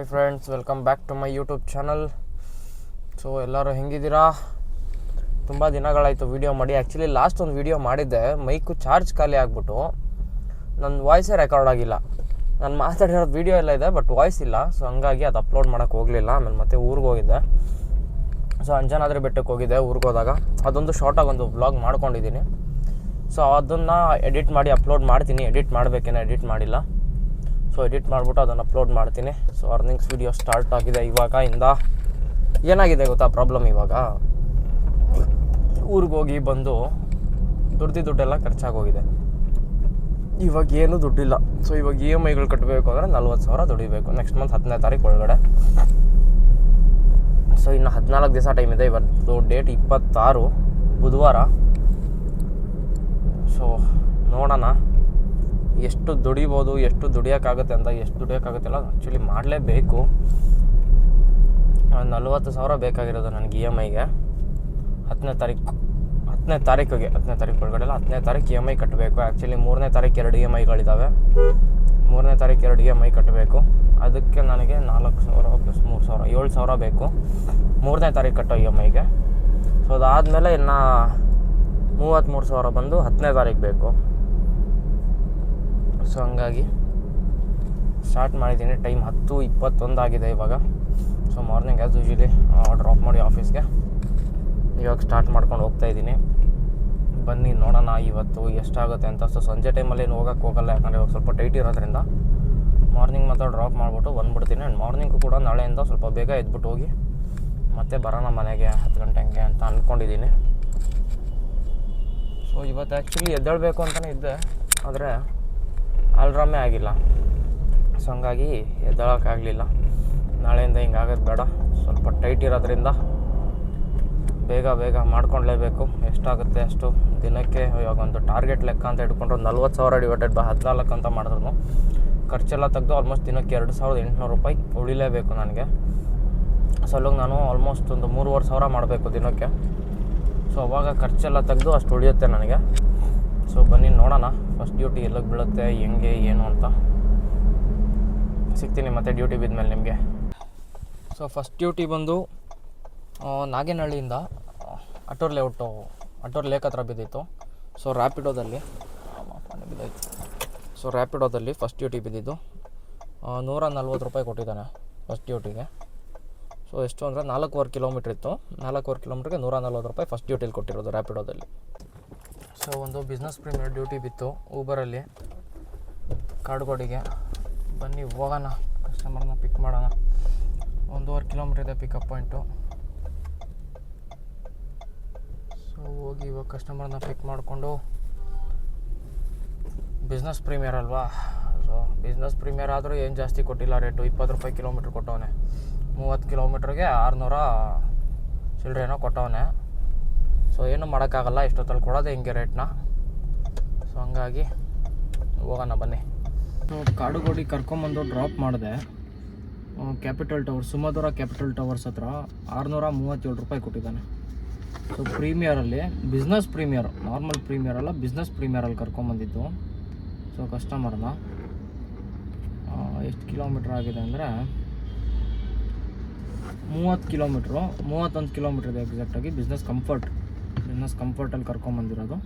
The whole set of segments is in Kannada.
Hi friends welcome back to my YouTube channel so ಎಲ್ಲರೂ ಹೆಂಗಿದ್ದೀರಾ? ತುಂಬ ದಿನಗಳಾಯಿತು ವೀಡಿಯೋ ಮಾಡಿ. ಆ್ಯಕ್ಚುಲಿ ಲಾಸ್ಟ್ ಒಂದು ವೀಡಿಯೋ ಮಾಡಿದ್ದೆ. ಮೈಕು ಚಾರ್ಜ್ ಖಾಲಿ ಆಗಿಬಿಟ್ಟು. ನನ್ನ ವಾಯ್ಸೇ ರೆಕಾರ್ಡ್ ಆಗಿಲ್ಲ. ನಾನು ಮಾತಾಡಿರೋದು ವೀಡಿಯೋ ಎಲ್ಲ ಇದೆ ಬಟ್ ವಾಯ್ಸ್ ಇಲ್ಲ. ಸೊ ಹಂಗಾಗಿ ಅದು ಅಪ್ಲೋಡ್ ಮಾಡೋಕ್ಕೆ ಹೋಗಲಿಲ್ಲ. ಆಮೇಲೆ ಮತ್ತೆ ಊರಿಗೆ ಹೋಗಿದ್ದೆ. ಸೊ ಅಂಜನಾದ್ರಿ ಬೆಟ್ಟಕ್ಕೆ ಹೋಗಿದ್ದೆ ಊರಿಗೆ ಹೋದಾಗ. ಅದೊಂದು ಶಾರ್ಟಾಗಿ ಒಂದು ಬ್ಲಾಗ್ ಮಾಡ್ಕೊಂಡಿದ್ದೀನಿ. ಸೊ ಅದನ್ನು ಎಡಿಟ್ ಮಾಡಿ ಅಪ್ಲೋಡ್ ಮಾಡ್ತೀನಿ. ಎಡಿಟ್ ಮಾಡಬೇಕೇನೋ ಎಡಿಟ್ ಮಾಡಿಲ್ಲ. ಸೊ ಎಡಿಟ್ ಮಾಡಿಬಿಟ್ಟು ಅದನ್ನು ಅಪ್ಲೋಡ್ ಮಾಡ್ತೀನಿ. ಸೊ ಅರ್ನಿಂಗ್ಸ್ ವಿಡಿಯೋ ಸ್ಟಾರ್ಟ್ ಆಗಿದೆ ಇವಾಗ ಇಂದ ಏನಾಗಿದೆ ಗೊತ್ತಾ ಪ್ರಾಬ್ಲಮ್ ಇವಾಗ? ಊರಿಗೆ ಹೋಗಿ ಬಂದು ದುಡ್ದು ದುಡ್ಡೆಲ್ಲ ಖರ್ಚಾಗೋಗಿದೆ. ಇವಾಗ ಏನೂ ದುಡ್ಡಿಲ್ಲ. ಸೊ ಇವಾಗ ಇ ಎಂ ಐಗಳು ಕಟ್ಟಬೇಕು ಅಂದರೆ ನಲ್ವತ್ತು ಸಾವಿರ ದುಡಿಬೇಕು. ನೆಕ್ಸ್ಟ್ ಮಂತ್ ಹತ್ತನೇ ತಾರೀಕು ಒಳಗಡೆ. ಸೊ ಇನ್ನು ಹದಿನಾಲ್ಕು ದಿವಸ ಟೈಮ್ ಇದೆ ಇವತ್ತು ಡೇಟ್ ಇಪ್ಪತ್ತಾರು. ಬುಧವಾರ. ಸೊ ನೋಡೋಣ. ಎಷ್ಟು ದುಡಿಬೋದು, ಎಷ್ಟು ದುಡಿಯೋಕ್ಕಾಗುತ್ತೆ ಅಂತ ಎಷ್ಟು ದುಡಿಯೋಕ್ಕಾಗುತ್ತಲ್ಲ ಆ್ಯಕ್ಚುಲಿ ಮಾಡಲೇಬೇಕು. ನಲ್ವತ್ತು ಸಾವಿರ ಬೇಕಾಗಿರೋದು ನನಗೆ ಇ ಎಂ ಐಗೆ ಹತ್ತನೇ ತಾರೀಕು, ಹತ್ತನೇ ತಾರೀಕಿಗೆ, ಹತ್ತನೇ ತಾರೀಕು ಒಳಗಡೆ ಎಲ್ಲ ಹತ್ತನೇ ತಾರೀಕು ಇ ಎಂ ಐ ಕಟ್ಟಬೇಕು. ಆ್ಯಕ್ಚುಲಿ ಮೂರನೇ ತಾರೀಕು ಎರಡು ಇ ಎಂ ಐಗಳಿದ್ದಾವೆ ಮೂರನೇ ತಾರೀಕು ಎರಡು ಇ ಎಂ ಐ ಕಟ್ಟಬೇಕು. ಅದಕ್ಕೆ ನನಗೆ ನಾಲ್ಕು ಸಾವಿರ ಪ್ಲಸ್ ಮೂರು ಸಾವಿರ, ಏಳು ಸಾವಿರ ಬೇಕು. ಮೂರನೇ ತಾರೀಕು ಕಟ್ಟೋ ಇ ಎಂ ಐಗೆ ಸೊ ಅದಾದಮೇಲೆ ಇನ್ನು ಮೂವತ್ತ್ಮೂರು ಸಾವಿರ ಬಂದು ಹತ್ತನೇ ತಾರೀಕು ಬೇಕು. ಸೊ ಹಂಗಾಗಿ ಸ್ಟಾರ್ಟ್ ಮಾಡಿದ್ದೀನಿ. ಟೈಮ್ ಹತ್ತು ಇಪ್ಪತ್ತೊಂದು ಆಗಿದೆ ಇವಾಗ. So morning as usually drop ಮಾಡಿ ಆಫೀಸ್ಗೆ ಇವಾಗ ಸ್ಟಾರ್ಟ್ ಮಾಡ್ಕೊಂಡು ಹೋಗ್ತಾ ಇದ್ದೀನಿ. ಬನ್ನಿ, ನೋಡೋಣ ಇವತ್ತು ಎಷ್ಟಾಗುತ್ತೆ ಅಂತ. ಸೊ ಸಂಜೆ ಟೈಮಲ್ಲಿ ಏನು ಹೋಗೋಕ್ಕೆ ಹೋಗಲ್ಲ. ಯಾಕಂದರೆ ಇವಾಗ ಸ್ವಲ್ಪ ಟೈಟ್ ಇರೋದ್ರಿಂದ. ಮಾರ್ನಿಂಗ್ ಮಾತ್ರ ಡ್ರಾಪ್ ಮಾಡಿಬಿಟ್ಟು ಬಂದ್ಬಿಡ್ತೀನಿ. ಆ್ಯಂಡ್ ಮಾರ್ನಿಂಗು ಕೂಡ ನಾಳೆಯಿಂದ ಸ್ವಲ್ಪ ಬೇಗ ಎದ್ಬಿಟ್ಟು ಹೋಗಿ ಮತ್ತೆ ಬರೋಣ ಮನೆಗೆ ಹತ್ತು ಗಂಟೆ ಹಂಗೆ ಅಂತ ಅಂದ್ಕೊಂಡಿದ್ದೀನಿ ಸೊ ಇವತ್ತು ಆ್ಯಕ್ಚುಲಿ ಎದ್ದೇಳಬೇಕು ಅಂತಲೇ ಇದ್ದೆ. ಆದರೆ ಅಲ್ರಾಮೇ ಆಗಿಲ್ಲ. ಸೊ ಹಂಗಾಗಿ ಎದ್ದೇಳೋಕ್ಕಾಗಲಿಲ್ಲ. ನಾಳೆಯಿಂದ ಹಿಂಗಾಗೋದು ಬೇಡ. ಸ್ವಲ್ಪ ಟೈಟ್ ಇರೋದ್ರಿಂದ ಬೇಗ ಬೇಗ ಮಾಡ್ಕೊಳ್ಲೇಬೇಕು ಎಷ್ಟಾಗುತ್ತೆ ಅಷ್ಟು ದಿನಕ್ಕೆ ಇವಾಗ ಒಂದು ಟಾರ್ಗೆಟ್ ಲೆಕ್ಕ ಅಂತ ಇಟ್ಕೊಂಡ್ರೆ ಒಂದು ನಲ್ವತ್ತು ಸಾವಿರ ಡಿವೈಡೆಡ್ ಬೈ ಹದಿನಾಲ್ಕು ಅಂತ ಮಾಡಿದ್ರು. ಖರ್ಚೆಲ್ಲ ತೆಗೆದು ಆಲ್ಮೋಸ್ಟ್ ದಿನಕ್ಕೆ ಎರಡು ಸಾವಿರದ ಎಂಟುನೂರು ರೂಪಾಯಿ ಉಳಿಲೇಬೇಕು ನನಗೆ. ಸೊ ಅಲ್ಲಿಗೆ ನಾನು ಆಲ್ಮೋಸ್ಟ್ ಒಂದು ಮೂರುವರೆ ಸಾವಿರ ಮಾಡಬೇಕು ದಿನಕ್ಕೆ. ಸೊ ಅವಾಗ ಖರ್ಚೆಲ್ಲ ತೆಗೆದು ಅಷ್ಟು ಉಳಿಯುತ್ತೆ ನನಗೆ. ಸೊ ಬನ್ನಿ, ನೋಡೋಣ. ಫಸ್ಟ್ ಡ್ಯೂಟಿ ಎಲ್ಲಿಗೆ ಬೀಳುತ್ತೆ, ಹೆಂಗೆ, ಏನು ಅಂತ. ಸಿಗ್ತೀನಿ ಮತ್ತೆ ಡ್ಯೂಟಿ ಬಿದ್ಮೇಲೆ ನಿಮಗೆ. ಸೊ ಫಸ್ಟ್ ಡ್ಯೂಟಿ ಬಂದು ನಾಗೇನಹಳ್ಳಿಯಿಂದ ಅಟೋರ್ ಲೇಔಟು ಅಟೋರ್ ಲೇಕ್ ಹತ್ರ ಬಿದ್ದಿತ್ತು. ಸೊ ರ್ಯಾಪಿಡೋದಲ್ಲಿ ಬಿದ್ದಾಯ್ತು. ಸೊ ರ್ಯಾಪಿಡೋದಲ್ಲಿ ಫಸ್ಟ್ ಡ್ಯೂಟಿ ಬಿದ್ದಿದ್ದು. ನೂರ ನಲ್ವತ್ತು ರೂಪಾಯಿ ಕೊಟ್ಟಿದ್ದಾನೆ ಫಸ್ಟ್ ಡ್ಯೂಟಿಗೆ ಸೊ ಎಷ್ಟು ಅಂದರೆ ನಾಲ್ಕೂವರೆ ಕಿಲೋಮೀಟ್ರ್ ಇತ್ತು. ನಾಲ್ಕೂವರೆ ಕಿಲೋಮೀಟ್ರಿಗೆ ನೂರ ನಲ್ವತ್ತು ರೂಪಾಯಿ ಫಸ್ಟ್ ಡ್ಯೂಟಿಲಿ ಕೊಟ್ಟಿರೋದು ರ್ಯಾಪಿಡೋದಲ್ಲಿ ಸೊ, ಒಂದು ಬಿಸ್ನೆಸ್ ಪ್ರೀಮಿಯರ್ ಡ್ಯೂಟಿ ಬಿತ್ತು. ಊಬರಲ್ಲಿ ಕಾಡುಗೋಡಿಗೆ ಬನ್ನಿ, ಹೋಗೋಣ. ಕಸ್ಟಮರ್ನ ಪಿಕ್ ಮಾಡೋಣ. ಒಂದೂವರೆ ಕಿಲೋಮೀಟ್ರ್ ಇದೆ ಪಿಕಪ್ ಪಾಯಿಂಟು ಸೊ ಹೋಗಿ ಇವಾಗ ಕಸ್ಟಮರ್ನ ಪಿಕ್ ಮಾಡಿಕೊಂಡು ಬಿಸ್ನೆಸ್ ಪ್ರೀಮಿಯರ್ ಅಲ್ವಾ? ಸೊ ಬಿಸ್ನೆಸ್ ಪ್ರೀಮಿಯರ್ ಆದರೂ ಏನು ಜಾಸ್ತಿ ಕೊಟ್ಟಿಲ್ಲ ರೇಟು ಇಪ್ಪತ್ತು ರೂಪಾಯಿ ಕಿಲೋಮೀಟ್ರ್ ಕೊಟ್ಟವನೆ. ಮೂವತ್ತು ಕಿಲೋಮೀಟ್ರಿಗೆ ಆರುನೂರ ಚಿಲ್ಡ್ರೇನೋ ಕೊಟ್ಟವನೆ. ಸೊ ಏನು ಮಾಡೋಕ್ಕಾಗಲ್ಲ, ಇಷ್ಟೊತ್ತಲ್ಲಿ ಕೊಡೋದೇ ಹಿಂಗೆ ರೇಟ್ನ. ಸೊ ಹಂಗಾಗಿ ಹೋಗೋಣ ಬನ್ನಿ. ಸೊ ಕಾಡುಗೋಡಿ ಕರ್ಕೊಂಬಂದು ಡ್ರಾಪ್ ಮಾಡಿದೆ. Capital tower Sumadhura capital towers ಹತ್ರ ಆರುನೂರ ಮೂವತ್ತೇಳು ರೂಪಾಯಿ ಕೊಟ್ಟಿದ್ದಾನೆ. ಸೊ ಪ್ರೀಮಿಯರಲ್ಲಿ ಬಿಸ್ನೆಸ್ ಪ್ರೀಮಿಯರ್ ನಾರ್ಮಲ್ ಪ್ರೀಮಿಯರ್ ಅಲ್ಲ ಬಿಸ್ನೆಸ್ ಪ್ರೀಮಿಯರಲ್ಲಿ ಕರ್ಕೊಂಬಂದಿದ್ದು. ಸೊ ಕಸ್ಟಮರ್ನ ಎಷ್ಟು ಕಿಲೋಮೀಟ್ರ್ ಆಗಿದೆ ಅಂದರೆ ಮೂವತ್ತು ಕಿಲೋಮೀಟ್ರು ಮೂವತ್ತೊಂದು ಕಿಲೋಮೀಟ್ರ್ ಇದೆ ಎಕ್ಸಾಕ್ಟಾಗಿ ಬಿಸ್ನೆಸ್ ಕಂಫರ್ಟ್ ಬಿಸ್ನೆಸ್ ಕಂಫರ್ಟಲ್ಲಿ ಕರ್ಕೊಂಬಂದಿರೋದು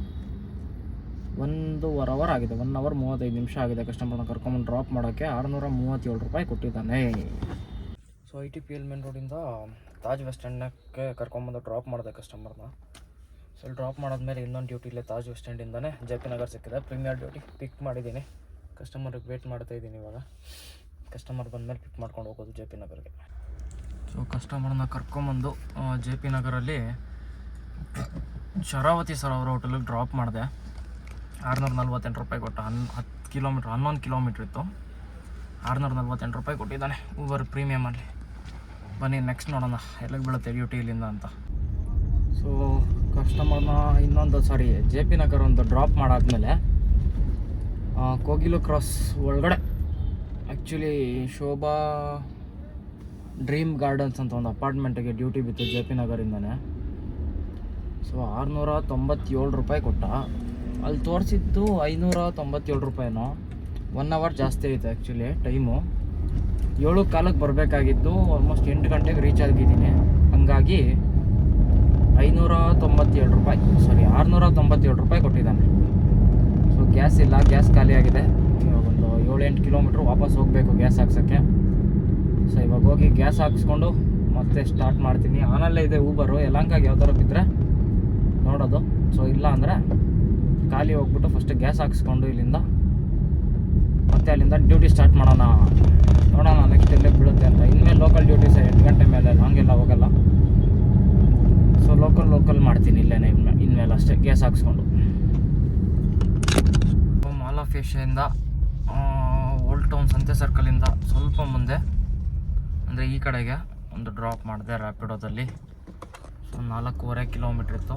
ಒಂದೂವರೆ ಅವರ್ ಆಗಿದೆ ಒನ್ ಅವರ್ ಮೂವತ್ತೈದು ನಿಮಿಷ ಆಗಿದೆ ಕಸ್ಟಮರ್ನ ಕರ್ಕೊಂಬಂದು ಡ್ರಾಪ್ ಮಾಡೋಕ್ಕೆ ಆರುನೂರ ಮೂವತ್ತೇಳು ರೂಪಾಯಿ ಕೊಟ್ಟಿದ್ದಾನೆ. So I T P L main ರೋಡಿಂದ ತಾಜ್ ಬಸ್ ಸ್ಟ್ಯಾಂಡಕ್ಕೆ ಕರ್ಕೊಂಬಂದು ಡ್ರಾಪ್ ಮಾಡಿದೆ ಕಸ್ಟಮರ್ನ ಸೊ ಡ್ರಾಪ್ ಮಾಡಾದ್ಮೇಲೆ ಇನ್ನೊಂದು ಡ್ಯೂಟಿ ಇಲ್ಲೇ ತಾಜ್ ವೆಸ್ಟ್ ಸ್ಟ್ಯಾಂಡಿಂದನೇ ಜೆ ಪಿ ನಗರ್ ಸಿಕ್ಕಿದೆ. ಪ್ರೀಮಿಯರ್ ಡ್ಯೂಟಿ ಪಿಕ್ ಮಾಡಿದ್ದೀನಿ. ಕಸ್ಟಮರ್ಗೆ ವೇಟ್ ಮಾಡ್ತಾ ಇದ್ದೀನಿ ಇವಾಗ. ಕಸ್ಟಮರ್ ಬಂದಮೇಲೆ ಪಿಕ್ ಮಾಡ್ಕೊಂಡು ಹೋಗೋದು ಜೆ ಪಿ ನಗರ್ಗೆ. ಸೊ ಕಸ್ಟಮರ್ನ ಕರ್ಕೊಂಬಂದು ಜೆ ಪಿ ನಗರಲ್ಲಿ ಶರಾವತಿ ಸರ್ ಅವರ ಹೋಟೆಲಿಗೆ ಡ್ರಾಪ್ ಮಾಡಿದೆ. ಆರುನೂರ ನಲ್ವತ್ತೆಂಟು ರೂಪಾಯಿ ಕೊಟ್ಟ. ಹನ್, ಹತ್ತು ಕಿಲೋಮೀಟ್ರ್ ಹನ್ನೊಂದು ಕಿಲೋಮೀಟ್ರ್ ಇತ್ತು. ಆರುನೂರ ನಲ್ವತ್ತೆಂಟು ರೂಪಾಯಿ ಕೊಟ್ಟಿದ್ದಾನೆ. ಊಬರ್ ಪ್ರೀಮಿಯಮಲ್ಲಿ ಬನ್ನಿ ನೆಕ್ಸ್ಟ್ ನೋಡೋಣ. ಎಲ್ಲಿಗೆ ಬೀಳುತ್ತೆ ಡ್ಯೂಟಿ ಇಲ್ಲಿಂದ ಅಂತ. ಸೊ ಕಸ್ಟಮರ್ನ ಇನ್ನೊಂದು ಸಾರಿ ಜೆ ಪಿ ನಗರ್ ಒಂದು ಡ್ರಾಪ್ ಮಾಡಾದ್ಮೇಲೆ ಕೋಗಿಲು ಕ್ರಾಸ್ ಒಳಗಡೆ. ಆ್ಯಕ್ಚುಲಿ ಶೋಭಾ ಡ್ರೀಮ್ ಗಾರ್ಡನ್ಸ್ ಅಂತ ಒಂದು ಅಪಾರ್ಟ್ಮೆಂಟಿಗೆ ಡ್ಯೂಟಿ ಬಿತ್ತು ಜೆ ಪಿ ನಗರಿಂದನೇ. ಸೊ, ಆರುನೂರ ತೊಂಬತ್ತೇಳು ರೂಪಾಯಿ ಕೊಟ್ಟ. ಅಲ್ಲಿ ತೋರಿಸಿದ್ದು ಐನೂರ ತೊಂಬತ್ತೇಳು ರೂಪಾಯಿನೋ? ಒನ್ ಅವರ್ ಜಾಸ್ತಿ ಐತೆ ಆ್ಯಕ್ಚುಲಿ ಟೈಮು ಏಳು ಕಾಲಕ್ಕೆ ಬರಬೇಕಾಗಿದ್ದು ಆಲ್ಮೋಸ್ಟ್ ಎಂಟು ಗಂಟೆಗೆ ರೀಚ್ ಆಗಿದ್ದೀನಿ. ಹಂಗಾಗಿ, ಐನೂರ ತೊಂಬತ್ತೇಳು ರೂಪಾಯಿ ಸಾರಿ ಆರುನೂರ ತೊಂಬತ್ತೇಳು ರೂಪಾಯಿ ಕೊಟ್ಟಿದ್ದಾನೆ. ಸೊ ಗ್ಯಾಸ್ ಇಲ್ಲ ಗ್ಯಾಸ್ ಖಾಲಿಯಾಗಿದೆ ಇವಾಗ ಒಂದು ಏಳೆಂಟು ಕಿಲೋಮೀಟ್ರ್ ವಾಪಸ್ ಹೋಗಬೇಕು ಗ್ಯಾಸ್ ಹಾಕ್ಸೋಕ್ಕೆ. ಸೊ ಇವಾಗ ಹೋಗಿ ಗ್ಯಾಸ್ ಹಾಕ್ಸ್ಕೊಂಡು ಮತ್ತೆ ಸ್ಟಾರ್ಟ್ ಮಾಡ್ತೀನಿ. ಆನಲ್ಲೇ ಇದೆ ಊಬರು ಯಲಂಕಾಗೆ ಯಾವ ಥರ ಬಿದ್ದರೆ ನೋಡೋದು. ಸೊ ಇಲ್ಲ ಅಂದರೆ ಖಾಲಿ ಹೋಗ್ಬಿಟ್ಟು ಫಸ್ಟ್ ಗ್ಯಾಸ್ ಹಾಕಿಸ್ಕೊಂಡು ಇಲ್ಲಿಂದ ಮತ್ತೆ ಅಲ್ಲಿಂದ ಡ್ಯೂಟಿ ಸ್ಟಾರ್ಟ್ ಮಾಡೋಣ. ನೋಡೋಣ ನೆಕ್ಸ್ಟ್ ಎಲ್ಲೇ ಬೀಳುತ್ತೆ ಅಂತ. ಇನ್ಮೇಲೆ ಲೋಕಲ್ ಡ್ಯೂಟೀಸ್ ಎಂಟು ಗಂಟೆ ಮೇಲೆ, ಹಂಗೆಲ್ಲ ಹೋಗಲ್ಲ. ಸೊ ಲೋಕಲ್ ಲೋಕಲ್ ಮಾಡ್ತೀನಿ ಇಲ್ಲೇನೆ ಇನ್ಮೇಲೆ ಇನ್ಮೇಲೆ ಅಷ್ಟೇ ಗ್ಯಾಸ್ ಹಾಕ್ಸ್ಕೊಂಡು. ಮಾಲ್ ಆಫ್ ಏಷ್ಯಾದಿಂದ ಓಲ್ಡ್ ಟೌನ್ ಸಂತೆ ಸರ್ಕಲಿಂದ ಸ್ವಲ್ಪ ಮುಂದೆ, ಅಂದರೆ ಈ ಕಡೆಗೆ ಒಂದು ಡ್ರಾಪ್ ಮಾಡಿದೆ ರ್ಯಾಪಿಡೋದಲ್ಲಿ ಸೊ ನಾಲ್ಕೂವರೆ ಕಿಲೋಮೀಟ್ರ್ ಇತ್ತು.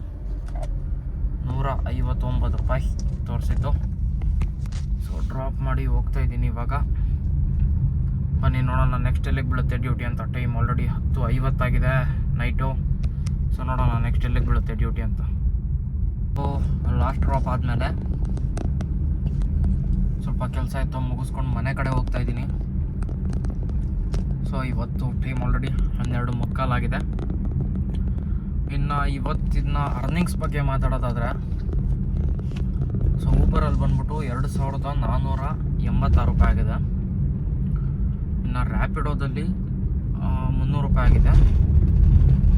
ನೂರ ಐವತ್ತೊಂಬತ್ತು ರೂಪಾಯಿ ತೋರಿಸಿದ್ದು. ಸೊ ಡ್ರಾಪ್ ಮಾಡಿ ಹೋಗ್ತಾ ಇದ್ದೀನಿ ಇವಾಗ. ಬನ್ನಿ ನೋಡೋಣ ನೆಕ್ಸ್ಟ್ ಎಲ್ಲಿಗೆ ಬೀಳುತ್ತೆ ಡ್ಯೂಟಿ ಅಂತ. ಟೈಮ್ ಆಲ್ರೆಡಿ ಹತ್ತು ಐವತ್ತಾಗಿದೆ ನೈಟು ಸೊ ನೋಡೋಣ ನೆಕ್ಸ್ಟ್ ಎಲ್ಲಿಗೆ ಬೀಳುತ್ತೆ ಡ್ಯೂಟಿ ಅಂತ. ಸೊ ಲಾಸ್ಟ್ ಡ್ರಾಪ್ ಆದಮೇಲೆ ಸ್ವಲ್ಪ ಕೆಲಸ ಇತ್ತು, ಮುಗಿಸ್ಕೊಂಡು ಮನೆ ಕಡೆ ಹೋಗ್ತಾ ಇದ್ದೀನಿ. ಸೊ ಇವತ್ತು ಟೈಮ್ ಆಲ್ರೆಡಿ ಹನ್ನೆರಡು ಮುಕ್ಕಾಲಾಗಿದೆ. ಇನ್ನು ಇವತ್ತಿನ ಅರ್ನಿಂಗ್ಸ್ ಬಗ್ಗೆ ಮಾತಾಡೋದಾದರೆ ಸೊ ಊಬರಲ್ಲಿ ಬಂದ್ಬಿಟ್ಟು ಎರಡು ಸಾವಿರದ ನಾನ್ನೂರ ಎಂಬತ್ತಾರು ರೂಪಾಯಿ ಆಗಿದೆ. ಇನ್ನು ರ್ಯಾಪಿಡೋದಲ್ಲಿ ಮುನ್ನೂರು ರೂಪಾಯಿ ಆಗಿದೆ.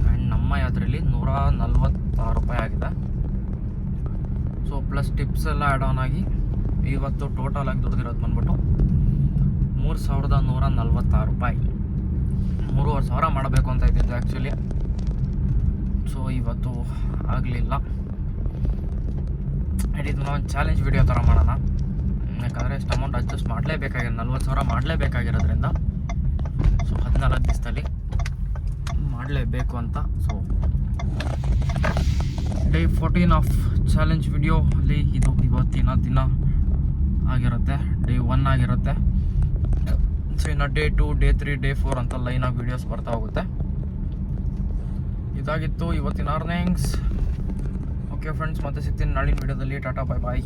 ಆ್ಯಂಡ್ ನಮ್ಮ ಯಾತ್ರೆಯಲ್ಲಿ ನೂರ ನಲ್ವತ್ತಾರು ರೂಪಾಯಿ ಆಗಿದೆ. ಸೊ ಪ್ಲಸ್ ಟಿಪ್ಸ್ ಎಲ್ಲ ಆ್ಯಡ್ ಆನ್ ಆಗಿ ಇವತ್ತು ಟೋಟಲ್ ಆಗಿ ದುಡ್ದಿರೋದು ಬಂದ್ಬಿಟ್ಟು ಮೂರು ಸಾವಿರದ ನೂರ ನಲ್ವತ್ತಾರು ರೂಪಾಯಿ. ಮೂರುವರೆ ಸಾವಿರ ಮಾಡಬೇಕು ಅಂತ ಇದ್ದಿದ್ದು ಆ್ಯಕ್ಚುಲಿ ಸೊ ಇವತ್ತು ಆಗಲಿಲ್ಲ. ಇದು ಒಂದು ಚಾಲೆಂಜ್ ವಿಡಿಯೋ ಥರ ಮಾಡೋಣ. ಯಾಕಂದರೆ ಇಷ್ಟು ಅಮೌಂಟ್ ಅಡ್ಜಸ್ಟ್ ಮಾಡಲೇಬೇಕಾಗಿದೆ ನಲ್ವತ್ತು ಸಾವಿರ ಮಾಡಲೇಬೇಕಾಗಿರೋದ್ರಿಂದ. ಸೊ ಹದಿನಾಲ್ಕು ದಿವಸದಲ್ಲಿ ಮಾಡಲೇಬೇಕು ಅಂತ. So day fourteen of challenge video ಅಲ್ಲಿ ಇದು ಇವತ್ತಿನ ದಿನ ಆಗಿರುತ್ತೆ. ಡೇ ಒನ್ ಆಗಿರುತ್ತೆ. ಸೊ ಇನ್ನು day two day three day four ಅಂತ ಲೈನಾಗಿ ವಿಡಿಯೋಸ್ ಬರ್ತಾ ಹೋಗುತ್ತೆ. ಇದಾಗಿತ್ತು ಇವತ್ತಿನ ಅರ್ನಿಂಗ್ಸ್ ಓಕೆ ಫ್ರೆಂಡ್ಸ್ ಮತ್ತೆ ಸಿಗ್ತೀನಿ ನಾಳಿನ ವೀಡಿಯೋದಲ್ಲಿ ಟಾಟಾ ಬಾಯ್ ಬಾಯ್